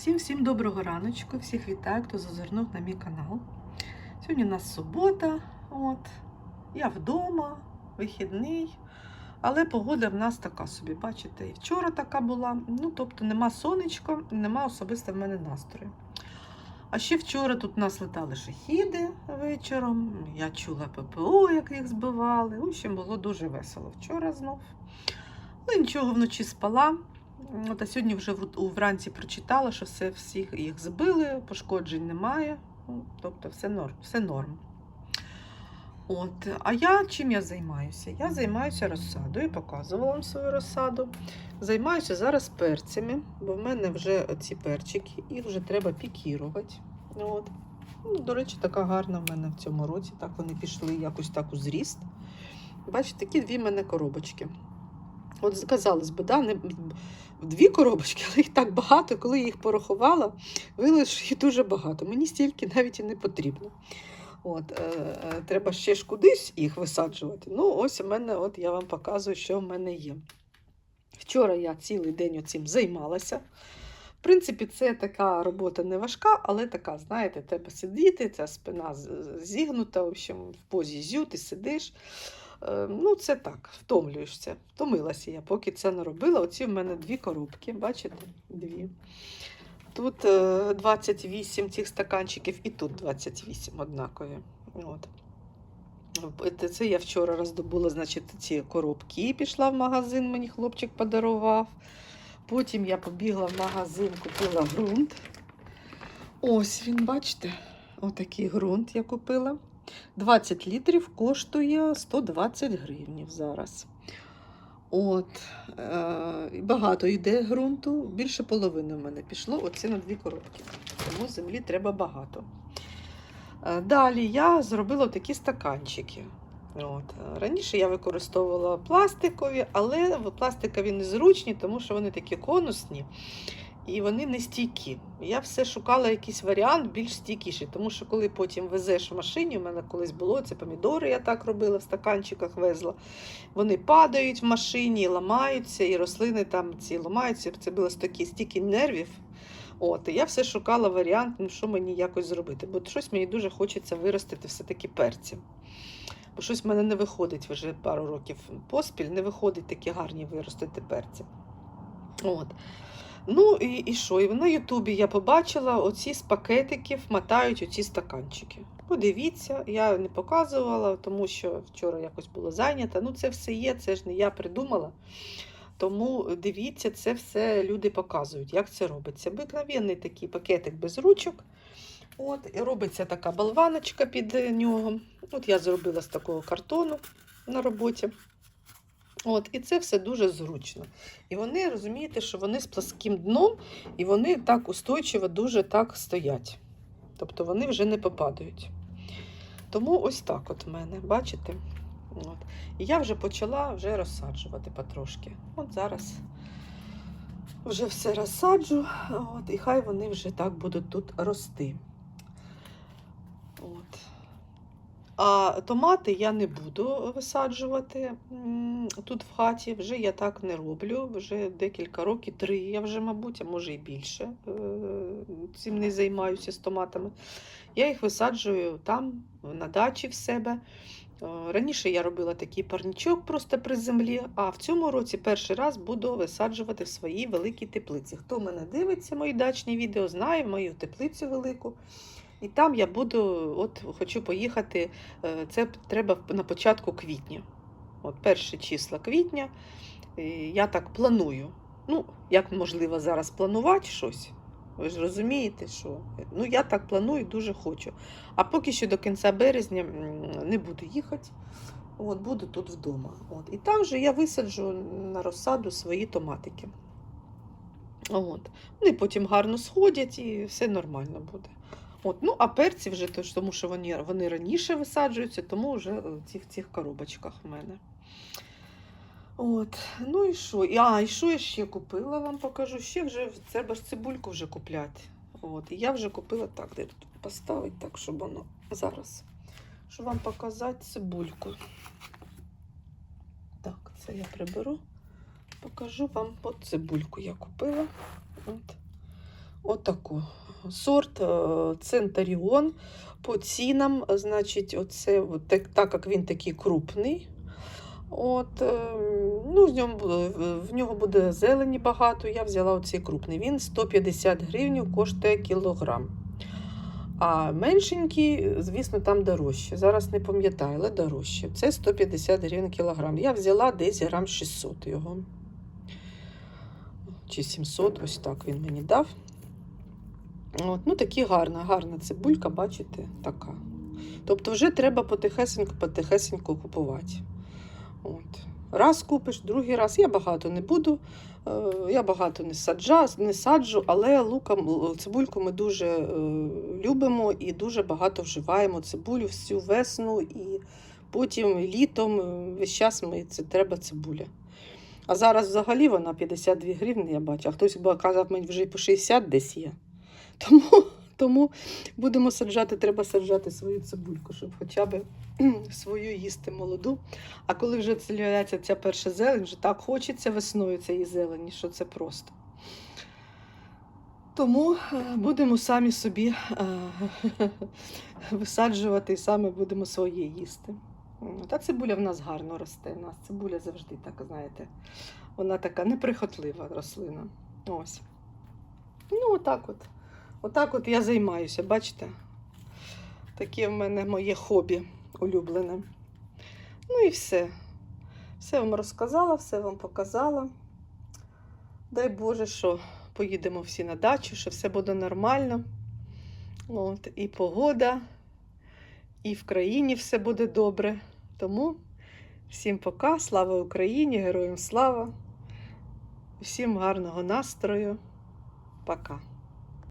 Всім всім доброго раночку, всіх вітаю, хто зазирнув на мій канал. Сьогодні у нас субота, от, я вдома, вихідний, але погода в нас така собі, бачите, і вчора така була. Ну, тобто нема сонечка, нема особисто в мене настрою. А ще вчора тут у нас летали шахіди вечором. Я чула ППО, як їх збивали. В общем, було дуже весело вчора знов. Але нічого вночі спала. От, а сьогодні вже вранці прочитала, що все, всіх їх збили, пошкоджень немає. Ну, Тобто все норм. Все норм. От, а я чим я займаюся? Я займаюся розсадою, показувала вам свою розсаду. Займаюся зараз перцями, бо в мене вже ці перчики, їх вже треба пікірувати. От. Ну, до речі, така гарна в мене в цьому році. Так вони пішли якось так у зріст. Бачите, такі дві в мене коробочки. От казалось би, да, не дві коробочки, але їх так багато, коли я їх порахувала, виявилось, що їх дуже багато. Мені стільки навіть і не потрібно. От, е, е, треба ще ж кудись їх висаджувати. Ну, ось у мене, от я вам показую, що в мене є. Вчора я цілий день цим займалася. В принципі, це така робота не важка, але така, знаєте, треба сидіти, ця спина зігнута, в общем, в позі зю, ти сидиш. Е, Ну, це так, втомлюєшся. Втомилася я, поки це не робила. Оці в мене дві коробки, бачите? Дві. Тут е, 28 цих стаканчиків і тут 28 однакові. От. Це- я вчора роздобула, значить, ці коробки. Пішла в магазин, мені хлопчик подарував. Потім я побігла в магазин, купила ґрунт. Ось він, бачите, отакий ґрунт я купила. 20 літрів коштує 120 гривнів зараз. От, е, багато йде ґрунту, більше половини в мене пішло. Оце на дві коробки. Тому землі треба багато. Е, Далі я зробила такі стаканчики. От. е, Раніше я використовувала пластикові, але пластикові незручні, тому що вони такі конусні і вони не стійкі. Я все шукала якийсь варіант більш стійкіший, тому що коли потім везеш в машині, у мене колись було це помідори, я так робила, в стаканчиках везла. Вони падають в машині, ламаються, і рослини там ці ламаються. Це було стільки, стільки нервів. От, і я все шукала варіант, ну, що мені якось зробити. Бо щось мені дуже хочеться виростити все-таки перці. Бо щось в мене не виходить вже пару років поспіль, не виходить такі гарні виростити перці. От. Ну і, і що? І на Ютубі я побачила оці з пакетиків мотають оці стаканчики. Подивіться, я не показувала, тому що вчора якось було зайнято. Ну, це все є, це ж не я придумала. Тому дивіться, це все люди показують, як це робиться. Обикновенний такий пакетик без ручок. От, і робиться така болваночка під нього. От я зробила з такого картону на роботі. От, і це все дуже зручно. І вони розумієте, що вони з пласким дном, і вони так устойчиво дуже так стоять. Тобто вони вже не попадають. Тому ось так от в мене, бачите? От. І я вже почала вже розсаджувати потрошки. От зараз вже все розсаджу, от, і хай вони вже так будуть тут рости. От. А томати я не буду висаджувати тут в хаті. Вже я так не роблю. Вже декілька років, три я вже, мабуть, а може і більше е, цим не займаюся з томатами. Я їх висаджую там, на дачі в себе. Е, Раніше я робила такий парничок просто при землі, а в цьому році перший раз буду висаджувати в своїй великій теплиці. Хто мене дивиться, мої дачні відео, знає мою теплицю велику. І там я буду, от хочу поїхати. е, Це треба на початку квітня. От перші числа квітня. е, Я так планую. Ну, як можливо зараз планувати щось. Ви ж розумієте, що ну я так планую, дуже хочу. А поки що до кінця березня не буду їхати. От, буду тут вдома. От. І там же я висаджу на розсаду свої томатики. От. Вони потім гарно сходять і все нормально буде. От, ну, а перці вже, тому що вони, вони раніше висаджуються, тому вже е, в цих коробочках в мене. От, ну і що? А, і що я ще купила, вам покажу. Ще вже треба ж цибульку вже купляти. От, і я вже купила так, де тут поставити, так, щоб воно зараз. Щоб вам показати цибульку. Так, це я приберу. Покажу вам от цибульку я купила. От. Отаку. Сорт е, Центаріон. По цінам, е, значить, оце, так, так як він такий крупний. От, е, ну, в, ньому, в- в нього буде зелені багато. Я взяла оцей крупний. Він 150 гривень коштує кілограм. А меншенький, звісно, там дорожче. Зараз не пам'ятаю, але дорожче. Це 150 гривень кілограм. Я взяла десь грам 600 його. Чи 700, ось так він мені дав. От, ну, такі гарна, гарна цибулька, бачите, така. Тобто вже треба потихесеньку купувати. От. Раз купиш, другий раз. Я багато не буду. е, Я багато не, саджа, не саджу, але луком, цибульку ми дуже е, любимо і дуже багато вживаємо цибулю всю весну і потім літом е, весь час ми це треба цибуля. А зараз взагалі вона 52 гривні, я бачу, а хтось казав, мені вже і по 60 десь є. Тому, тому будемо саджати, треба саджати свою цибульку, щоб хоча б свою їсти молоду. А коли вже з'являється ця перша зелень, вже так хочеться весною цієї зелені, що це просто. Тому е, будемо самі собі е, висаджувати і самі будемо своє їсти. М, Та цибуля в нас гарно росте. У нас цибуля завжди така, знаєте, вона така неприхотлива рослина. Ось. Ну, отак от. Отак от я займаюся, бачите? Таке в мене моє хобі улюблене. Ну і все. Все вам розказала, все вам показала. Дай Боже, що поїдемо всі на дачу, що все буде нормально. От, і погода, і в країні все буде добре. Тому всім пока, слава Україні, героям слава, всім гарного настрою. Пока.